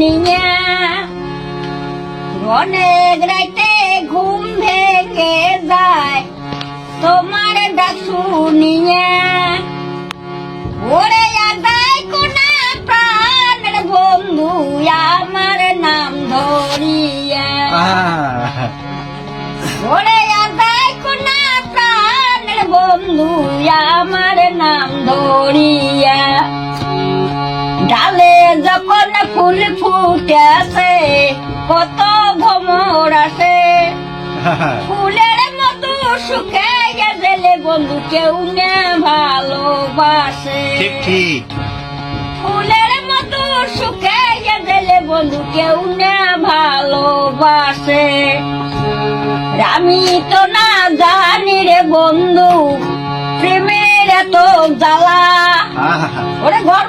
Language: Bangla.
নিয়ে। অনেক রাইতে ঘুম ভেঙে যায় তোমার ডাক শুনিয়ে ওরে আদায় কোনা প্রাণের বন্ধু আমার নাম ধরিয়া। ফুল ফুটে আছে কত ভ্রমর আছে ফুলের মতো সুখে গেলে বন্ধু কেউ না ভালোবাসে। ফুলের মতো সুখে গেলে বন্ধু কেউ না ভালোবাসে। আমি তো না জানি রে বন্ধু প্রেমের এত জ্বালা। ওরে ঘর